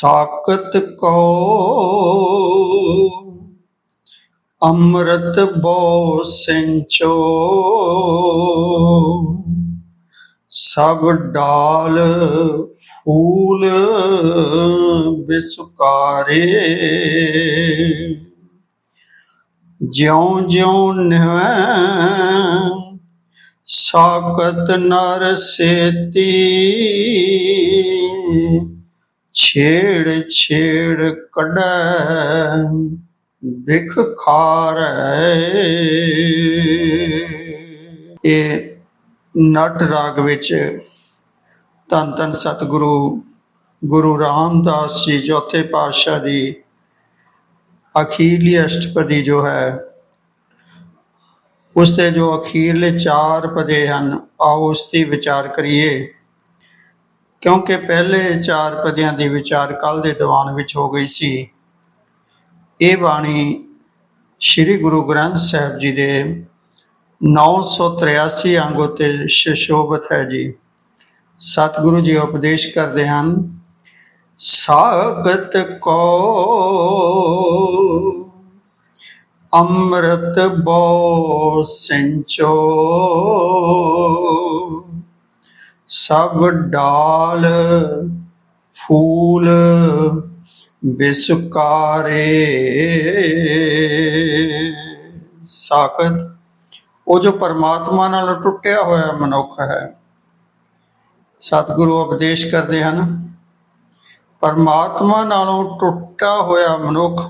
ਸਾਕਤ ਕੋ ਅੰਮ੍ਰਿਤ ਬੋ ਸਿੰਚੋ। ਸਭ ਡਾਲ ਫੂਲ ਬਿਸੁਕਾਰੇ ਜਿਉ ਜਿਉ ਨਿਵੈ ਸਾਕਤ ਨਰ ਸੇਤੀ। ਛੇੜ ਛੇੜ ਕਢੈ ਬਿਖ ਖਾਰੈ। ਇਹ ਨਟ ਰਾਗ ਵਿੱਚ ਧੰਨ ਧੰਨ ਸਤਿਗੁਰੂ, ਗੁਰੂ ਰਾਮਦਾਸ ਜੀ, ਚੌਥੇ ਪਾਤਸ਼ਾਹ ਦੀ ਅਖੀਰਲੀ ਅਸ਼ਟਪਦੀ ਜੋ ਹੈ, ਉਸ ਤੇ ਜੋ ਅਖੀਰਲੇ ਚਾਰ ਪਦੇ ਹਨ, ਆਓ ਉਸ ਦੀ ਵਿਚਾਰ ਕਰੀਏ। ਕਿਉਂਕਿ ਪਹਿਲੇ ਚਾਰ ਪਦਿਆਂ ਦੀ ਵਿਚਾਰ ਕੱਲ ਦੇ ਦੀਵਾਨ ਵਿੱਚ ਹੋ ਗਈ ਸੀ। ਇਹ ਬਾਣੀ ਸ੍ਰੀ ਗੁਰੂ ਗ੍ਰੰਥ ਸਾਹਿਬ ਜੀ ਦੇ 983 ਅੰਗ ਉਤੇ ਸ਼ੋਭਤ ਹੈ ਜੀ। ਸਤਿਗੁਰੂ ਜੀ ਉਪਦੇਸ਼ ਕਰਦੇ ਹਨ, ਸਾਗਤ ਕੋ ਅੰਮ੍ਰਿਤ ਬੋ ਸਿੰਚੋ ਸਭ ਡਾਲ ਫੂਲ ਬਿਸੁਕਾਰੇ। ਸਾਖਤ, ਉਹ ਜੋ ਪਰਮਾਤਮਾ ਨਾਲ ਟੁੱਟਿਆ ਹੋਇਆ ਮਨੁੱਖ ਹੈ, ਸਤਿਗੁਰੂ ਉਪਦੇਸ਼ ਕਰਦੇ ਹਨ, ਪਰਮਾਤਮਾ ਨਾਲੋਂ ਟੁੱਟਾ ਹੋਇਆ ਮਨੁੱਖ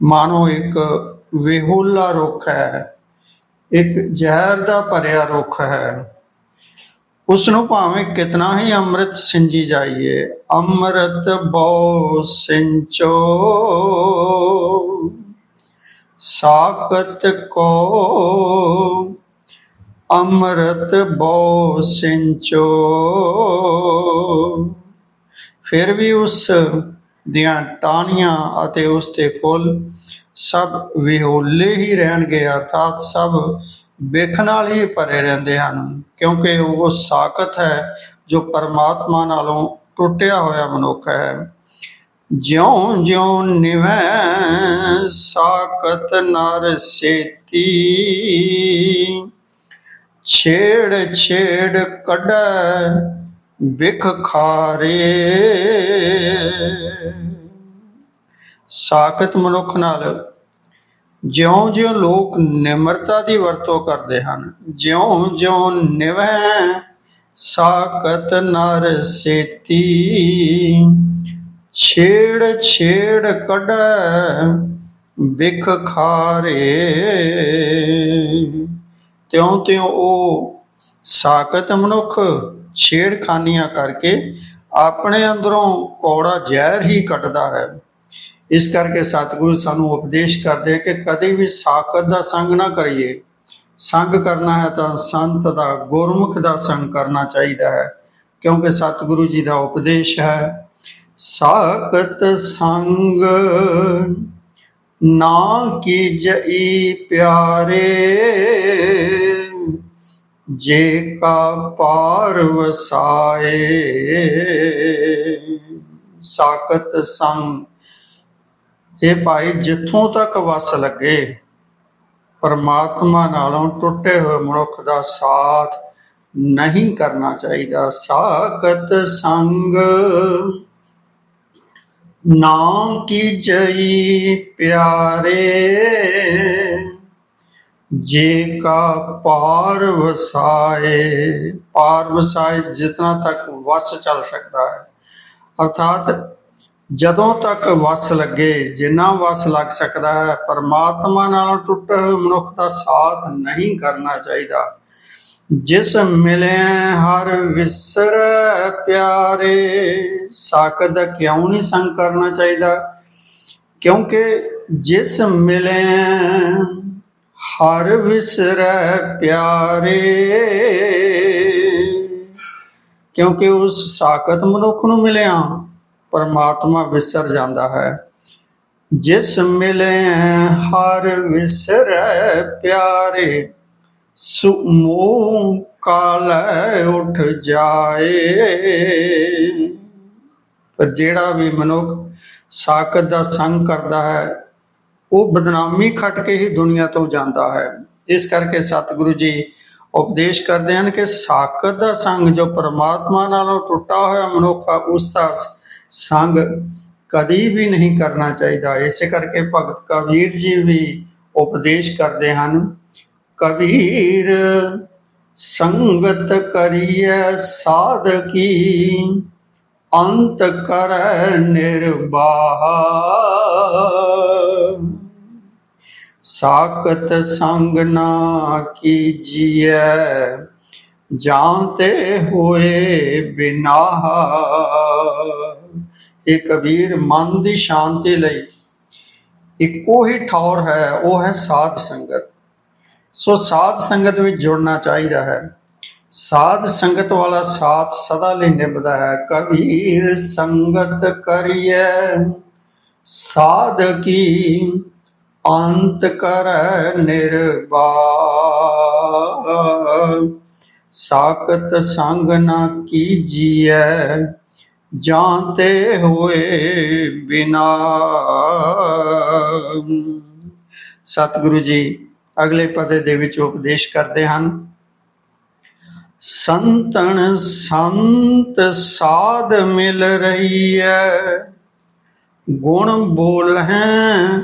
ਮਾਨੋ ਇੱਕ ਵਿਹੂਲਾ ਰੁੱਖ ਹੈ, ਇੱਕ ਜ਼ਹਿਰ ਦਾ ਭਰਿਆ ਰੁੱਖ ਹੈ। ਉਸ ਨੂੰ ਭਾਵੇਂ ਕਿਤਨਾ ਹੀ ਅੰਮ੍ਰਿਤ ਸਿੰਜੀ ਜਾਈਏ, ਅੰਮ੍ਰਿਤ ਬੋ ਸਿੰਚੋ। ਸਾਕਤ ਕੋ ਅੰਮ੍ਰਿਤ ਬਹੁ ਸਿੰਚੋ। ਫਿਰ ਵੀ ਉਸ ਦੀਆਂ ਟਾਹਣੀਆਂ ਅਤੇ ਉਸ ਦੇ ਫੁੱਲ ਸਭ ਵਿਹੋਲੇ ਹੀ ਰਹਿਣਗੇ, ਅਰਥਾਤ ਸਭ ਵੇਖ ਨਾਲ ਹੀ ਭਰੇ ਰਹਿੰਦੇ ਹਨ, ਕਿਉਂਕਿ ਉਹ ਸਾਖਤ ਹੈ, ਜੋ ਪਰਮਾਤਮਾ ਨਾਲੋਂ ਟੁੱਟਿਆ ਹੋਇਆ ਮਨੁੱਖ ਹੈ। ਜਿਉਂ ਜਿਉਂ ਨਿਵੈ ਸਾਖਤ ਨਰ ਸੇਤੀ, ਛੇੜ ਛੇੜ ਕੱਢੈ ਬਿਖ ਖਾਰੇ। ਸਾਖਤ ਮਨੁੱਖ ਨਾਲ ਜਿਉਂ-ਜਿਉਂ ਲੋਕ ਨਿਮਰਤਾ ਦੀ ਵਰਤੋਂ ਕਰਦੇ ਹਨ ਜਿਉਂ-ਜਿਉਂ ਨਿਵੈ ਸਾਕਤ ਨਰ ਸੇਤੀ, ਛੇੜ ਛੇੜ ਕੱਢੈ ਬਿਖ ਖਾਰੇ। ਤਿਉਂ ਤਿਉਂ ਉਹ ਸਾਕਤ ਮਨੁੱਖ ਛੇੜਖਾਨੀਆਂ ਕਰਕੇ ਆਪਣੇ ਅੰਦਰੋਂ ਕੌੜਾ ਜ਼ਹਿਰ ਹੀ ਕੱਢਦਾ ਹੈ। ਇਸ ਕਰਕੇ ਸਤਿਗੁਰੂ ਸਾਨੂੰ ਉਪਦੇਸ਼ ਕਰਦੇ ਕਿ ਕਦੇ ਵੀ ਸਾਕਤ ਦਾ ਸੰਗ ਨਾ ਕਰੀਏ। ਸੰਗ ਕਰਨਾ ਹੈ ਤਾਂ ਸੰਤ ਦਾ, ਗੁਰਮੁਖ ਦਾ ਸੰਗ ਕਰਨਾ ਚਾਹੀਦਾ ਹੈ, ਕਿਉਂਕਿ ਸਤਿਗੁਰੂ ਜੀ ਦਾ ਉਪਦੇਸ਼ ਹੈ ਸਾਕਤ ਸੰਗ ਨਾ ਕੀਜਈ ਪਿਆਰੇ, ਜੇ ਕਾ ਪਾਰ ਵਸਾਏ। ਸਾਕਤ ਸੰਗ ਇਹ ਭਾਈ ਜਿੱਥੋਂ ਤੱਕ ਵਸ ਲੱਗੇ, ਪਰਮਾਤਮਾ ਨਾਲੋਂ ਟੁੱਟੇ ਹੋਏ ਮਨੁੱਖ ਦਾ ਸਾਥ ਨਹੀਂ ਕਰਨਾ ਚਾਹੀਦਾ। ਸਾਕਤ ਸੰਗ ਨਾਮ ਕੀ ਜਈ ਪਿਆਰੇ? ਜੇ ਕਾ ਪਾਰ ਵਸਾਏ ਪਾਰ ਵਸਾਏ ਜਿਤਨਾ ਤੱਕ ਵਸ ਚੱਲ ਸਕਦਾ ਹੈ। ਅਰਥਾਤ ਜਦੋਂ ਤੱਕ ਵਸ ਲੱਗੇ, ਜਿੰਨਾ ਵਸ ਲੱਗ ਸਕਦਾ ਹੈ, ਪਰਮਾਤਮਾ ਨਾਲ ਟੁੱਟ ਮਨੁੱਖ ਦਾ ਸਾਥ ਨਹੀਂ ਕਰਨਾ ਚਾਹੀਦਾ। ਜਿਸ ਮਿਲੇ ਹਰ ਵਿਸਰ ਪਿਆਰੇ ਸਾਕਦ ਕਿਉਂ ਨਹੀਂ ਸੰਗ ਕਰਨਾ ਚਾਹੀਦਾ? ਕਿਉਂਕਿ ਜਿਸ ਮਿਲੇ ਹਰ ਵਿਸਰ ਪਿਆਰੇ, ਕਿਉਂਕਿ ਉਸ ਸਾਕਤ ਮਨੁੱਖ ਨੂੰ ਮਿਲਿਆ। ਪਰਮਾਤਮਾ ਵਿਸਰ ਜਾਂਦਾ ਹੈ। ਜਿਸ ਮਿਲੇ ਹਰ ਵਿਸਰੈ ਪਿਆਰੇ ਸੁਮੋਹ ਕਾਲੈ ਉਠ ਜਾਏ। ਪਰ ਜਿਹੜਾ ਵੀ ਮਨੁੱਖ ਸਾਕਤ ਦਾ ਸੰਗ ਕਰਦਾ ਹੈ, ਉਹ ਬਦਨਾਮੀ ਖੱਟ ਕੇ ਹੀ ਦੁਨੀਆ ਤੋਂ ਜਾਂਦਾ ਹੈ। ਇਸ ਕਰਕੇ ਸਤਿਗੁਰੂ ਜੀ ਉਪਦੇਸ਼ ਕਰਦੇ ਹਨ ਕਿ ਸਾਕਤ ਦਾ ਸੰਗ ਜੋ ਪਰਮਾਤਮਾ ਨਾਲੋਂ ਟੁੱਟਾ ਹੋਇਆ ਮਨੁੱਖ ਆ, ਉਸ ਦਾ ਸੰਗ ਕਦੀ ਵੀ ਨਹੀਂ ਕਰਨਾ ਚਾਹੀਦਾ। ਇਸੇ ਕਰਕੇ ਭਗਤ ਕਬੀਰ ਜੀ ਵੀ ਉਪਦੇਸ਼ ਕਰਦੇ ਹਨ, ਕਬੀਰ ਸੰਗਤ ਕਰੀਏ ਸਾਧਕੀ, ਅੰਤ ਕਰੈ ਨਿਰਵਾਹ। ਸਾਕਤ ਸੰਗ ਨਾ ਕੀਜੀਐ, ਜਾਣਤੇ ਹੋਏ ਬਿਨਾਹ। ਇਹ ਕਬੀਰ ਮਨ ਦੀ ਸ਼ਾਂਤੀ ਲਈ। ਇੱਕੋ ਹੀ ਠੌਰ ਹੈ, ਉਹ ਹੈ ਸਾਧ ਸੰਗਤ। ਸੋ ਸਾਧ ਸੰਗਤ ਵਿੱਚ ਜੁੜਨਾ ਚਾਹੀਦਾ ਹੈ। ਸਾਧ ਸੰਗਤ ਵਾਲਾ ਸਾਥ ਸਦਾ ਲਈ ਨਿਭਦਾ ਹੈ। ਕਬੀਰ ਸੰਗਤ ਕਰੀਐ, ਸਾਧ ਕੀ ਅੰਤ ਕਰੈ ਨਿਰਵਾਹ। ਸਾਕਤ ਸੰਗ ਨਾ ਕੀਜੀਐ ਜਾਣਤੇ ਹੋਏ ਬਿਨਾ। ਸਤਿਗੁਰੂ ਜੀ, ਅਗਲੇ ਪਦੇ ਦੇ ਵਿੱਚ ਉਪਦੇਸ਼ ਕਰਦੇ ਹਨ, ਸੰਤਨ ਸੰਤ ਸਾਧ ਮਿਲ ਰਹੀ ਹੈ ਗੁਣ ਬੋਲ ਹੈ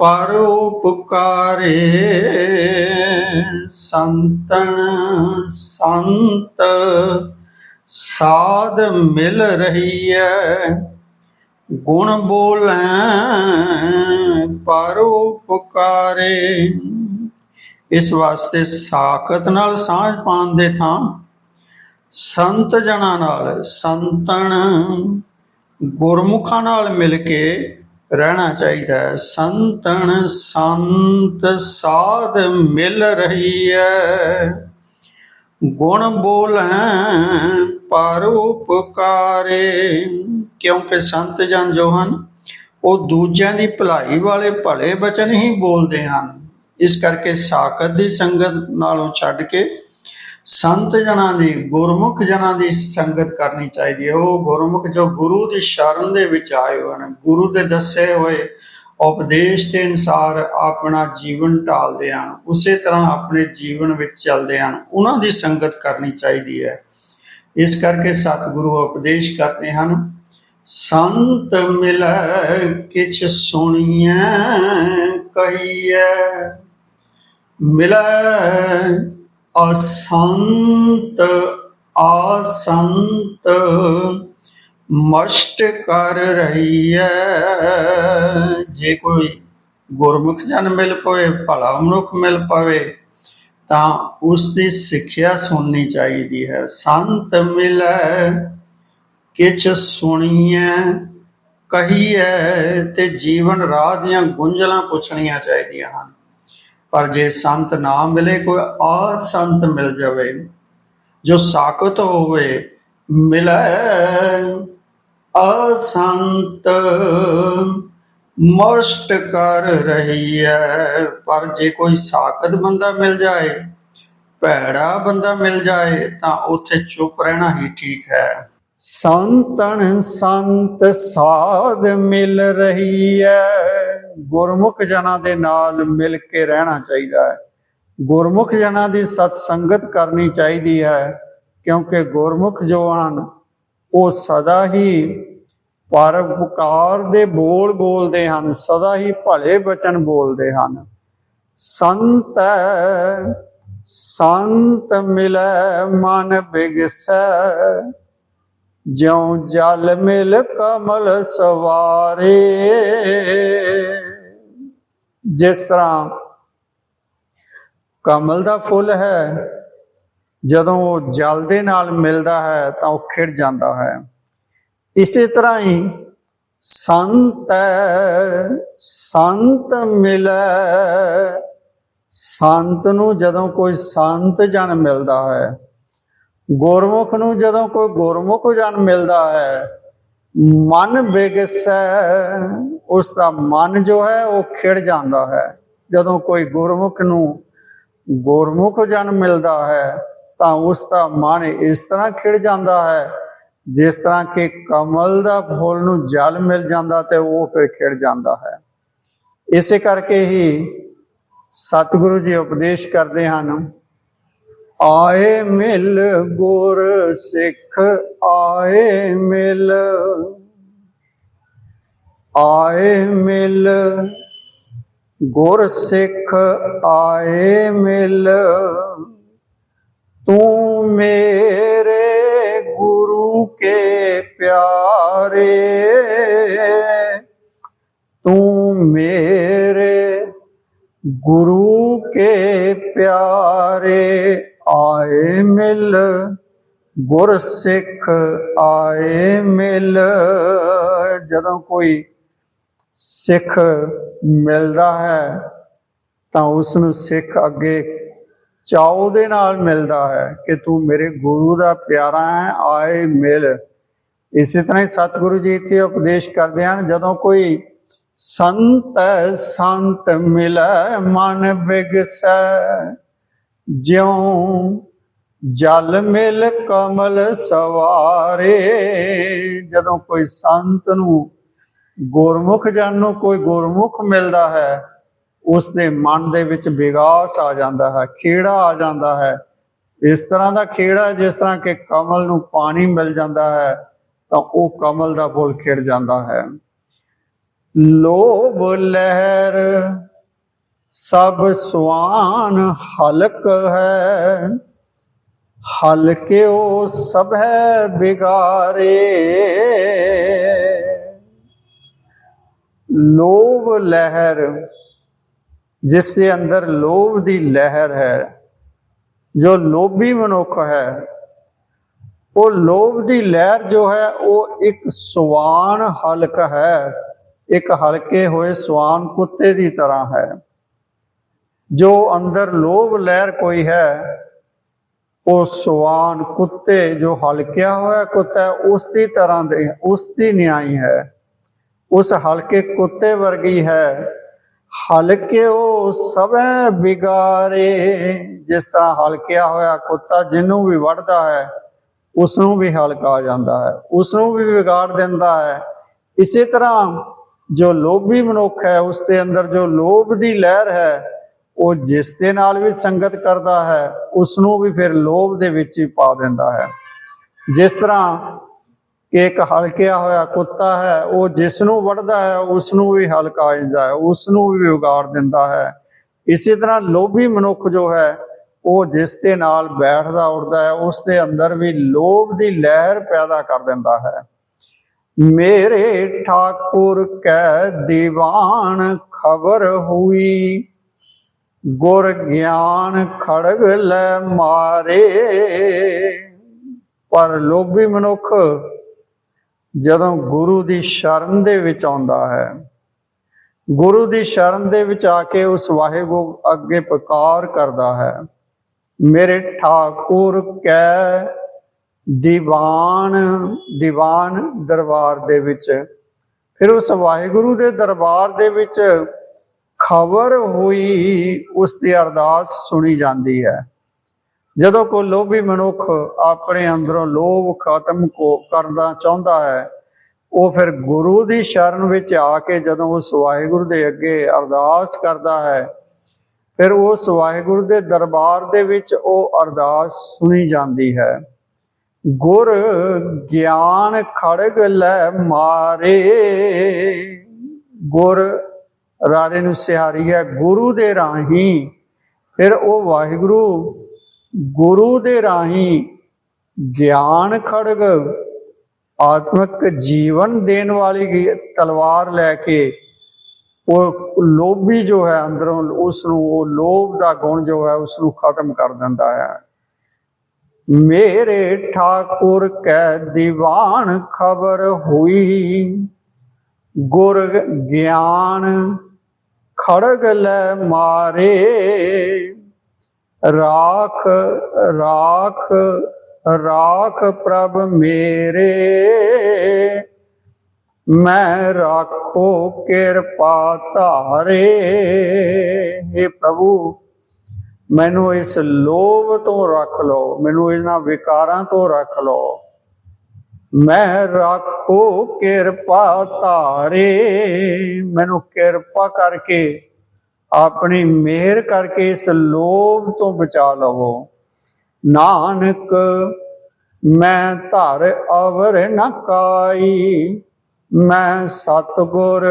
ਪਰ ਉਪਕਾਰੇ। ਸੰਤਨ ਸੰਤ ਸਾਧ ਮਿਲ ਰਹੀ ਹੈ ਗੁਣ ਬੋਲੈ ਪਰ ਉਪਕਾਰੇ। ਇਸ ਵਾਸਤੇ ਸਾਖਤ ਨਾਲ ਸਾਂਝ ਪਾਉਣ ਦੇ ਥਾਂ ਸੰਤ ਜਨਾਂ ਨਾਲ, ਸੰਤਨ ਗੁਰਮੁਖਾਂ ਨਾਲ ਮਿਲ ਕੇ ਰਹਿਣਾ ਚਾਹੀਦਾ ਹੈ। ਸੰਤਨ, ਸੰਤ, ਸਾਧ ਮਿਲ ਰਹੀ ਹੈ ਗੁਣ ਬੋਲੈ ਪਰ ਉਪਕਾਰੇ। ਕਿਉਂਕਿ ਸੰਤ ਜਨ ਜੋ ਹਨ, ਉਹ ਦੂਜਿਆਂ ਦੀ ਭਲਾਈ ਵਾਲੇ ਭਲੇ ਬਚਨ ਹੀ ਬੋਲਦੇ ਹਨ। ਇਸ ਕਰਕੇ ਸਾਖਤ ਦੀ ਸੰਗਤ ਨਾਲੋਂ ਛੱਡ ਕੇ ਸੰਤ ਜਨਾਂ ਦੀ, ਗੁਰਮੁਖ ਜਨਾਂ ਦੀ ਸੰਗਤ ਕਰਨੀ ਚਾਹੀਦੀ ਹੈ। ਉਹ ਗੁਰਮੁਖ ਜੋ ਗੁਰੂ ਦੀ ਸ਼ਰਨ ਦੇ ਵਿੱਚ ਆਏ ਹੋਏ ਹਨ, ਗੁਰੂ ਦੇ ਦੱਸੇ ਹੋਏ ਉਪਦੇਸ਼ ਦੇ ਅਨਸਾਰ ਆਪਣਾ ਜੀਵਨ ਢਾਲਦੇ ਹਨ, ਉਸੇ ਤਰ੍ਹਾਂ ਆਪਣੇ ਜੀਵਨ ਵਿੱਚ ਚੱਲਦੇ ਹਨ। ਉਹਨਾਂ ਦੀ ਸੰਗਤ ਕਰਨੀ ਚਾਹੀਦੀ ਹੈ। ਇਸ ਕਰਕੇ ਸਤਿਗੁਰੂ ਉਪਦੇਸ਼ ਕਰਦੇ ਹਨ, ਸੰਤ ਮਿਲੈ, ਕਿਛ ਸੁਣੀਐ, ਕਹੀਐ। ਮਿਲੈ ਅਸੰਤ, ਆਸੰਤ ਮਸ਼ਟ ਕਰ ਰਹੀ ਹੈ ਜੇ ਕੋਈ ਗੁਰਮੁਖ ਜਨ ਮਿਲ ਪਵੇ, ਭਲਾ ਮਨੁੱਖ ਮਿਲ ਪਵੇ, ਤਾਂ ਉਸ ਦੀ ਸਿੱਖਿਆ ਸੁਣਨੀ ਚਾਹੀਦੀ ਹੈ। ਸੰਤ ਮਿਲੈ, ਕਿਛ ਸੁਣੀਐ, ਕਹੀਐ ਤੇ ਜੀਵਨ ਰਾਹ ਦੀਆਂ ਗੁੰਝਲਾਂ ਪੁੱਛਣੀਆਂ ਚਾਹੀਦੀਆਂ ਹਨ। ਪਰ ਜੇ ਸੰਤ ਨਾ ਮਿਲੇ, ਕੋਈ ਆ ਸੰਤ ਮਿਲ ਜਾਵੇ। ਜੋ ਸਾਖਤ ਹੋਵੇ, ਮਿਲੈ। ਅਸੰਤ ਮਸਟ ਕਰ ਰਹੀ ਹੈ ਪਰ ਜੇ ਕੋਈ ਸਾਖਤ ਬੰਦਾ ਮਿਲ ਜਾਏ, ਭੈੜਾ ਬੰਦਾ ਮਿਲ ਜਾਏ, ਤਾਂ ਉੱਥੇ ਚੁੱਪ ਰਹਿਣਾ ਹੀ ਠੀਕ ਹੈ। ਸੰਤਨ ਸੰਤ ਸਾਧ ਮਿਲ ਰਹੀ ਹੈ ਗੁਰਮੁਖ ਜਨਾਂ ਦੇ ਨਾਲ ਮਿਲ ਕੇ ਰਹਿਣਾ ਚਾਹੀਦਾ ਹੈ। ਗੁਰਮੁਖ ਜਨਾਂ ਦੀ ਸਤ ਸੰਗਤ ਕਰਨੀ ਚਾਹੀਦੀ ਹੈ, ਕਿਉਂਕਿ ਗੁਰਮੁਖ ਜੋ ਹਨ ਉਹ ਸਦਾ ਹੀ ਪਰਉਪਕਾਰ ਦੇ ਬੋਲ ਬੋਲਦੇ ਹਨ, ਸਦਾ ਹੀ ਭਲੇ ਬਚਨ ਬੋਲਦੇ ਹਨ। ਸੰਤ ਸੰਤ ਮਿਲੈ ਮਨ ਬਿਗਸੈ, ਜਿਉ ਜਲ ਮਿਲ ਕਮਲ ਸਵਾਰੇ। ਜਿਸ ਤਰ੍ਹਾਂ ਕਮਲ ਦਾ ਫੁੱਲ ਹੈ ਜਦੋਂ ਉਹ ਜਲ ਦੇ ਨਾਲ ਮਿਲਦਾ ਹੈ ਤਾਂ ਉਹ ਖਿੜ ਜਾਂਦਾ ਹੈ। ਇਸੇ ਤਰ੍ਹਾਂ ਹੀ ਸੰਤ ਸੰਤ ਮਿਲੈ। ਸੰਤ ਨੂੰ ਜਦੋਂ ਕੋਈ ਸੰਤ ਜਨ ਮਿਲਦਾ ਹੈ, ਗੁਰਮੁਖ ਨੂੰ ਜਦੋਂ ਕੋਈ ਗੁਰਮੁਖ ਜਨ ਮਿਲਦਾ ਹੈ, ਮਨ ਬਿਗਸੈ। ਉਸ ਦਾ ਮਨ ਜੋ ਹੈ ਉਹ ਖਿੜ ਜਾਂਦਾ ਹੈ। ਜਦੋਂ ਕੋਈ ਗੁਰਮੁਖ ਨੂੰ ਗੁਰਮੁਖ ਜਨ ਮਿਲਦਾ ਹੈ ਤਾਂ ਉਸ ਦਾ ਮਨ ਇਸ ਤਰ੍ਹਾਂ ਖਿੜ ਜਾਂਦਾ ਹੈ, ਜਿਸ ਤਰ੍ਹਾਂ ਕਿ ਕਮਲ ਦਾ ਫੁੱਲ ਨੂੰ ਜਲ ਮਿਲ ਜਾਂਦਾ ਤੇ ਉਹ ਫਿਰ ਖਿੜ ਜਾਂਦਾ ਹੈ। ਇਸੇ ਕਰਕੇ ਹੀ ਸਤਿਗੁਰੂ ਜੀ ਉਪਦੇਸ਼ ਕਰਦੇ ਹਨ, ਆਏ ਮਿਲ ਗੁਰ ਸਿੱਖ, ਆਏ ਮਿਲ ਆਏ ਮਿਲ ਗੁਰ ਸਿੱਖ, ਆਏ ਮਿਲ। ਤੂੰ ਮੇਰੇ ਗੁਰੂ ਕੇ ਪਿਆਰੇ। ਤੂੰ ਮੇਰੇ ਗੁਰੂ ਕੇ ਪਿਆਰੇ ਆਏ ਮਿਲ ਗੁਰ ਸਿੱਖ ਆਏ ਮਿਲ। ਜਦੋਂ ਕੋਈ ਸਿੱਖ ਮਿਲਦਾ ਹੈ ਤਾਂ ਉਸ ਨੂੰ ਸਿੱਖ ਅੱਗੇ ਚਾਉ ਦੇ ਨਾਲ ਮਿਲਦਾ ਹੈ ਕਿ ਤੂੰ ਮੇਰੇ ਗੁਰੂ ਦਾ ਪਿਆਰਾ ਹੈ, ਆਏ ਮਿਲ। ਇਸੇ ਤਰ੍ਹਾਂ ਹੀ ਸਤਿਗੁਰੂ ਜੀ ਇੱਥੇ ਉਪਦੇਸ਼ ਕਰਦੇ ਹਨ, ਜਦੋਂ ਕੋਈ ਸੰਤ ਸੰਤ ਮਿਲੈ, ਮਨ ਬਿਗਸੈ। ਜਿਉ ਜਲ ਮਿਲ ਕਮਲ ਸਵਾਰੇ, ਜਦੋਂ ਕੋਈ ਸੰਤ ਨੂੰ ਗੁਰਮੁਖ ਜਨ ਨੂੰ ਕੋਈ ਗੁਰਮੁਖ ਮਿਲਦਾ ਹੈ ਉਸ ਦੇ ਮਨ ਦੇ ਵਿੱਚ ਵਿਗਾਸ ਆ ਜਾਂਦਾ ਹੈ, ਖੇੜਾ ਆ ਜਾਂਦਾ ਹੈ। ਇਸ ਤਰ੍ਹਾਂ ਦਾ ਖੇੜਾ ਜਿਸ ਤਰ੍ਹਾਂ ਕਿ ਕਮਲ ਨੂੰ ਪਾਣੀ ਮਿਲ ਜਾਂਦਾ ਹੈ, ਤਾਂ ਉਹ ਕਮਲ ਦਾ ਫੁੱਲ ਖਿੜ ਜਾਂਦਾ ਹੈ। ਲੋਭ ਲਹਿਰ ਸਭ ਸੁਆਨ ਹਲਕ ਹੈ ਹਲਕਿਓ ਸਭ ਹੈ ਬਿਗਾਰੇ ਲੋਭ ਲਹਿਰ ਜਿਸ ਦੇ ਅੰਦਰ ਲੋਭ ਦੀ ਲਹਿਰ ਹੈ ਜੋ ਲੋਭੀ ਮਨੁੱਖ ਹੈ ਉਹ ਲੋਭ ਦੀ ਲਹਿਰ ਜੋ ਹੈ ਉਹ ਇੱਕ ਸਵਾਨ ਹਲਕ ਹੈ। ਇੱਕ ਹਲਕੇ ਹੋਏ ਸਵਾਨ ਕੁੱਤੇ ਦੀ ਤਰ੍ਹਾਂ ਹੈ। ਜੋ ਅੰਦਰ ਲੋਭ ਲਹਿਰ ਕੋਈ ਹੈ ਉਹ ਸਵਾਨ ਕੁੱਤੇ ਜੋ ਹਲਕਿਆ ਹੋਇਆ ਕੁੱਤਾ ਹੈ, ਉਸ ਦੀ ਤਰ੍ਹਾਂ ਦੇ ਉਸ ਦੀ ਨਿਆਈ ਹੈ। ਉਸ ਹਲਕੇ ਕੁੱਤੇ ਵਰਗੀ ਹੈ। ਹਲਕੇ ਉਹ ਸਭੈ ਬਿਗਾਰੇ ਜਿਸ ਤਰ੍ਹਾਂ ਹਲਕਿਆ ਹੋਇਆ ਕੁੱਤਾ ਜਿਹਨੂੰ ਵੀ ਵੜਦਾ ਹੈ ਉਸ ਨੂੰ ਵੀ ਹਲਕਾ ਜਾਂਦਾ ਹੈ ਉਸ ਨੂੰ ਵੀ ਵਿਗਾੜ ਦਿੰਦਾ ਹੈ। ਇਸੇ ਤਰ੍ਹਾਂ ਜੋ ਲੋਭੀ ਮਨੁੱਖ ਹੈ, ਉਸ ਦੇ ਅੰਦਰ ਜੋ ਲੋਭ ਦੀ ਲਹਿਰ ਹੈ, ਉਹ ਜਿਸ ਦੇ ਨਾਲ ਵੀ ਸੰਗਤ ਕਰਦਾ ਹੈ ਉਸ ਨੂੰ ਵੀ ਫਿਰ ਲੋਭ ਦੇ ਵਿੱਚ ਹੀ ਪਾ ਦਿੰਦਾ ਹੈ। ਜਿਸ ਤਰ੍ਹਾਂ ਕਿ ਇੱਕ ਹਲਕਿਆ ਹੋਇਆ ਕੁੱਤਾ ਹੈ, ਉਹ ਜਿਸ ਨੂੰ ਵੜਦਾ ਹੈ ਉਸ ਨੂੰ ਵੀ ਹਲਕਾ ਜਾਂਦਾ ਹੈ ਉਸ ਨੂੰ ਵੀ ਵਿਗਾੜ ਦਿੰਦਾ ਹੈ। ਇਸੇ ਤਰ੍ਹਾਂ ਲੋਭੀ ਮਨੁੱਖ ਜੋ ਹੈ, ਉਹ ਜਿਸ ਦੇ ਨਾਲ ਬੈਠਦਾ, ਉੱਠਦਾ ਹੈ, ਉਸ ਦੇ ਅੰਦਰ ਵੀ ਲੋਭ ਦੀ ਲਹਿਰ ਪੈਦਾ ਕਰ ਦਿੰਦਾ ਹੈ। ਮੇਰੇ ਠਾਕੁਰ ਕੈ ਦੀਵਾਨ ਖਬਰ ਹੋਈ, ਗੁਰ ਗਿਆਨ ਖੜਗ ਲੈ ਮਾਰੇ। ਪਰ ਲੋਭੀ ਮਨੁੱਖ ਜਦੋਂ ਗੁਰੂ ਦੀ ਸ਼ਰਨ ਦੇ ਵਿੱਚ ਆਉਂਦਾ ਹੈ, ਗੁਰੂ ਦੀ ਸ਼ਰਨ ਦੇ ਵਿੱਚ ਆ ਕੇ ਉਸ ਵਾਹਿਗੁਰੂ ਅੱਗੇ ਪੁਕਾਰ ਕਰਦਾ ਹੈ, ਮੇਰੇ ਠਾਕੁਰ ਕੈ ਦੀਵਾਨ ਦੀਵਾਨ ਦਰਬਾਰ ਦੇ ਵਿੱਚ। ਫਿਰ ਉਸ ਵਾਹਿਗੁਰੂ ਦੇ ਦਰਬਾਰ ਦੇ ਵਿੱਚ ਖਬਰ ਹੋਈ, ਉਸ ਦੀ ਅਰਦਾਸ ਸੁਣੀ ਜਾਂਦੀ ਹੈ। ਜਦੋਂ ਕੋਈ ਲੋਭੀ ਮਨੁੱਖ ਆਪਣੇ ਅੰਦਰੋਂ ਲੋਭ ਖਤਮ ਕੋ, ਕਰਨਾ ਚਾਹੁੰਦਾ ਹੈ, ਉਹ ਫਿਰ ਗੁਰੂ ਦੀ ਸ਼ਰਨ ਵਿੱਚ ਆ ਕੇ ਜਦੋਂ ਉਸ ਵਾਹਿਗੁਰੂ ਦੇ ਅੱਗੇ ਅਰਦਾਸ ਕਰਦਾ ਹੈ, ਫਿਰ ਉਸ ਵਾਹਿਗੁਰੂ ਦੇ ਦਰਬਾਰ ਦੇ ਵਿੱਚ ਉਹ ਅਰਦਾਸ ਸੁਣੀ ਜਾਂਦੀ ਹੈ। ਗੁਰ ਗਿਆਨ ਖੜਗ ਲੈ ਮਾਰੇ। ਗੁਰ ਰਾਰੇ ਨੂੰ ਸਿਹਾਰੀ ਹੈ ਗੁਰੂ ਦੇ ਰਾਹੀਂ, ਫਿਰ ਉਹ ਵਾਹਿਗੁਰੂ ਗੁਰੂ ਦੇ ਰਾਹੀਂ ਗਿਆਨ ਖੜਗ, ਆਤਮਿਕ ਜੀਵਨ ਦੇਣ ਵਾਲੀ ਤਲਵਾਰ ਲੈ ਕੇ ਉਹ ਲੋਭੀ ਜੋ ਹੈ ਅੰਦਰੋਂ ਉਸ ਨੂੰ ਉਹ ਲੋਭ ਦਾ ਗੁਣ ਜੋ ਹੈ ਉਸ ਨੂੰ ਖਤਮ ਕਰ ਦਿੰਦਾ ਹੈ। ਮੇਰੇ ਠਾਕੁਰ ਕੈ ਦੀਵਾਨ ਖਬਰ ਹੋਈ, ਗੁਰ ਗਿਆਨ ਖੜਗ ਲੈ ਮਾਰੇ। ਰਾਖ ਰਾਖ ਰਾਖ ਪ੍ਰਭ ਮੇਰੇ। ਮੈਂ ਰਾਖੋ ਕਿਰਪਾ ਧਾਰੇ। हे ਪ੍ਰਭੂ, ਮੈਨੂੰ ਇਸ ਲੋਭ ਤੋਂ ਰੱਖ ਲਓ, ਮੈਨੂੰ ਇਹਨਾਂ ਵਿਕਾਰਾਂ ਤੋਂ ਰੱਖ ਲਓ। ਮੈਂ ਰਾਖੋ ਕਿਰਪਾ ਧਾਰੇ, ਮੈਨੂੰ ਕਿਰਪਾ ਕਰਕੇ ਆਪਣੀ ਮਿਹਰ ਕਰਕੇ ਇਸ ਲੋਭ ਤੋਂ ਬਚਾ ਲਵੋ। ਨਾਨਕ, ਮੈਂ ਧਰ ਅਵਰ ਨ ਕਾਈ। ਮੈਂ ਸਤਗੁਰ,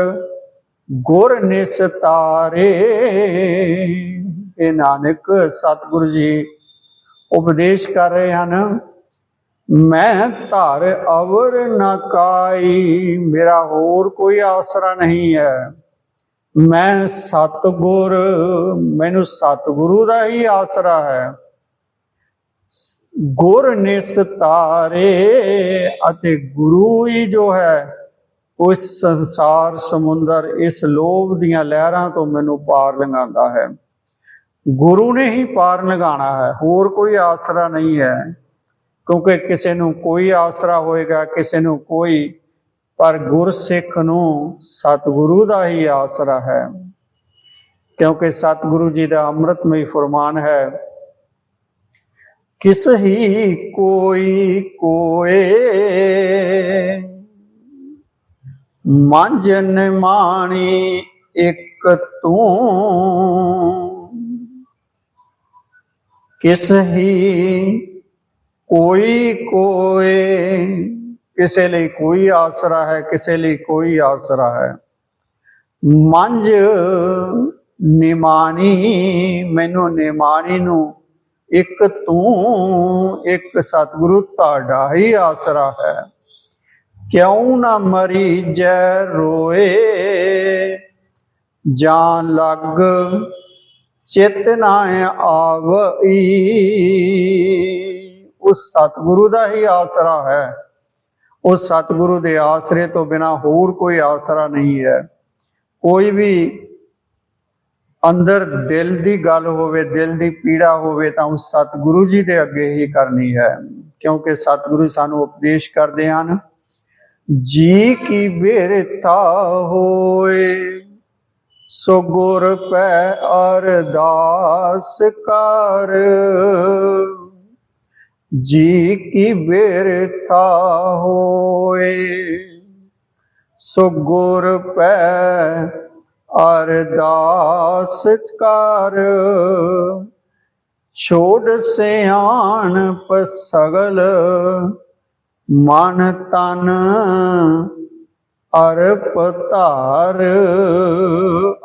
ਗੁਰ ਨਿਸਤਾਰੇ ਇਹ ਨਾਨਕ, ਸਤਿਗੁਰੂ ਜੀ, ਉਪਦੇਸ਼ ਕਰ ਰਹੇ ਹਨ, ਮੈਂ ਧਰ ਅਵਰ ਨ ਕਾਈ। ਮੇਰਾ ਹੋਰ ਕੋਈ ਆਸਰਾ ਨਹੀਂ ਹੈ। ਮੈਂ ਸਤਗੁਰ, ਮੈਨੂੰ ਸਤਗੁਰੂ ਦਾ ਹੀ ਆਸਰਾ ਹੈ। ਗੁਰ ਨਿਸਤਾਰੇ ਅਤੇ ਗੁਰੂ ਹੀ ਜੋ ਹੈ ਉਸ ਸੰਸਾਰ ਸਮੁੰਦਰ, ਇਸ ਲੋਭ ਦੀਆਂ ਲਹਿਰਾਂ ਤੋਂ ਮੈਨੂੰ ਪਾਰ ਲੰਘਾਉਂਦਾ ਹੈ। ਗੁਰੂ ਨੇ ਹੀ ਪਾਰ ਲੰਘਾਣਾ ਹੈ, ਹੋਰ ਕੋਈ ਆਸਰਾ ਨਹੀਂ ਹੈ। ਕਿਉਂਕਿ ਕਿਸੇ ਨੂੰ ਕੋਈ ਆਸਰਾ ਹੋਏਗਾ, ਕਿਸੇ ਨੂੰ ਕੋਈ ਪਰ ਗੁਰਸਿੱਖ ਨੂੰ ਸਤਿਗੁਰੂ ਦਾ ਹੀ ਆਸਰਾ ਹੈ। ਕਿਉਂਕਿ ਸਤਿਗੁਰੂ ਜੀ ਦਾ ਅੰਮ੍ਰਿਤਮਈ ਫਰਮਾਨ ਹੈ, ਕਿਸ ਹੀ ਕੋਈ ਕੋਏ ਮੰਜਨ ਮਾਣੀ ਇੱਕ ਤੂੰ। ਕਿਸ ਹੀ ਕੋਈ ਕੋਏ ਕਿਸੇ ਲਈ ਕੋਈ ਆਸਰਾ ਹੈ, ਕਿਸੇ ਲਈ ਕੋਈ ਆਸਰਾ ਹੈ। ਮੰਜ ਨਿਮਾਣੀ, ਮੈਨੂੰ ਨਿਮਾਣੀ ਨੂੰ ਇੱਕ ਤੂੰ, ਇੱਕ ਸਤਿਗੁਰੂ ਤੁਹਾਡਾ ਹੀ ਆਸਰਾ ਹੈ। ਕਿਉਂ ਨਾ ਮਰੀ ਜੈ ਰੋਏ ਜਾਂ ਲੱਗ ਚਿਤ ਨਾ ਆਵਈ। ਉਸ ਸਤਿਗੁਰੂ ਦਾ ਹੀ ਆਸਰਾ ਹੈ। ਉਹ ਸਤਿਗੁਰੂ ਦੇ ਆਸਰੇ ਤੋਂ ਬਿਨਾ ਹੋਰ ਕੋਈ ਆਸਰਾ ਨਹੀਂ ਹੈ। ਕੋਈ ਵੀ ਅੰਦਰ ਦਿਲ ਦੀ ਗੱਲ ਹੋਵੇ, ਦਿਲ ਦੀ ਪੀੜਾ ਹੋਵੇ ਤਾਂ ਉਸ ਸਤਿਗੁਰੂ ਜੀ ਦੇ ਅੱਗੇ ਹੀ ਕਰਨੀ ਹੈ। ਕਿਉਂਕਿ ਸਤਿਗੁਰੂ ਸਾਨੂੰ ਉਪਦੇਸ਼ ਕਰਦੇ ਹਨ, ਜੀ ਕੀ ਬਿਰਤਾ ਹੋਏ ਸੋ ਗੁਰ ਪੈ ਅਰਦਾਸ ਕਰ। ਜੀ ਕੀ ਬਿਰਤਾ ਹੋਏ? ਸੋ ਗੁਰ ਪੈ ਅਰਦਾਸ ਕਰ। ਛੋੜ ਸਿਆਣ ਪਸਗਲ, ਮਨ ਤਨ ਅਰਪ ਧਾਰ।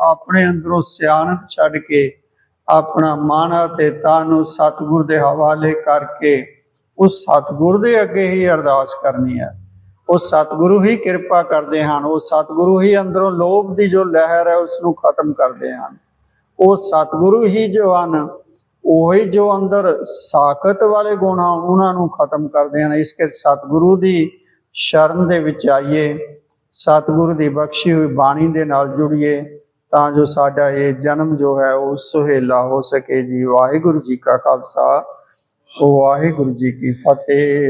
ਆਪਣੇ ਅੰਦਰੋਂ ਸਿਆਣਪ ਛੱਡ ਕੇ, ਆਪਣਾ ਮਨ ਅਤੇ ਤਨ ਨੂੰ ਸਤਿਗੁਰ ਦੇ ਹਵਾਲੇ ਕਰਕੇ ਉਸ ਸਤਿਗੁਰ ਦੇ ਅੱਗੇ ਹੀ ਅਰਦਾਸ ਕਰਨੀ ਹੈ। ਉਹ ਸਤਿਗੁਰੂ ਹੀ ਕਿਰਪਾ ਕਰਦੇ ਹਨ। ਉਹ ਸਤਿਗੁਰੂ ਹੀ ਅੰਦਰੋਂ ਲੋਭ ਦੀ ਜੋ ਲਹਿਰ ਹੈ ਉਸ ਨੂੰ ਖਤਮ ਕਰਦੇ ਹਨ। ਉਹ ਸਤਿਗੁਰੂ ਹੀ ਜੋ ਹਨ, ਉਹੀ ਜੋ ਅੰਦਰ ਸਾਖਤ ਵਾਲੇ ਗੁਣ ਆ, ਉਹਨਾਂ ਨੂੰ ਖਤਮ ਕਰਦੇ ਹਨ। ਇਸ ਕੇ ਸਤਿਗੁਰੂ ਦੀ ਸ਼ਰਨ ਦੇ ਵਿੱਚ ਆਈਏ, ਸਤਿਗੁਰੂ ਦੀ ਬਖਸ਼ੀ ਹੋਈ ਬਾਣੀ ਦੇ ਨਾਲ ਜੁੜੀਏ, ਤਾਂ ਜੋ ਸਾਡਾ ਇਹ ਜਨਮ ਜੋ ਹੈ, ਉਹ ਸੁਹੇਲਾ ਹੋ ਸਕੇ। ਜੀ ਵਾਹਿਗੁਰੂ ਜੀ ਕਾ ਖਾਲਸਾ। ਵਾਹਿਗੁਰੂ ਜੀ ਕੀ ਫਤਿਹ।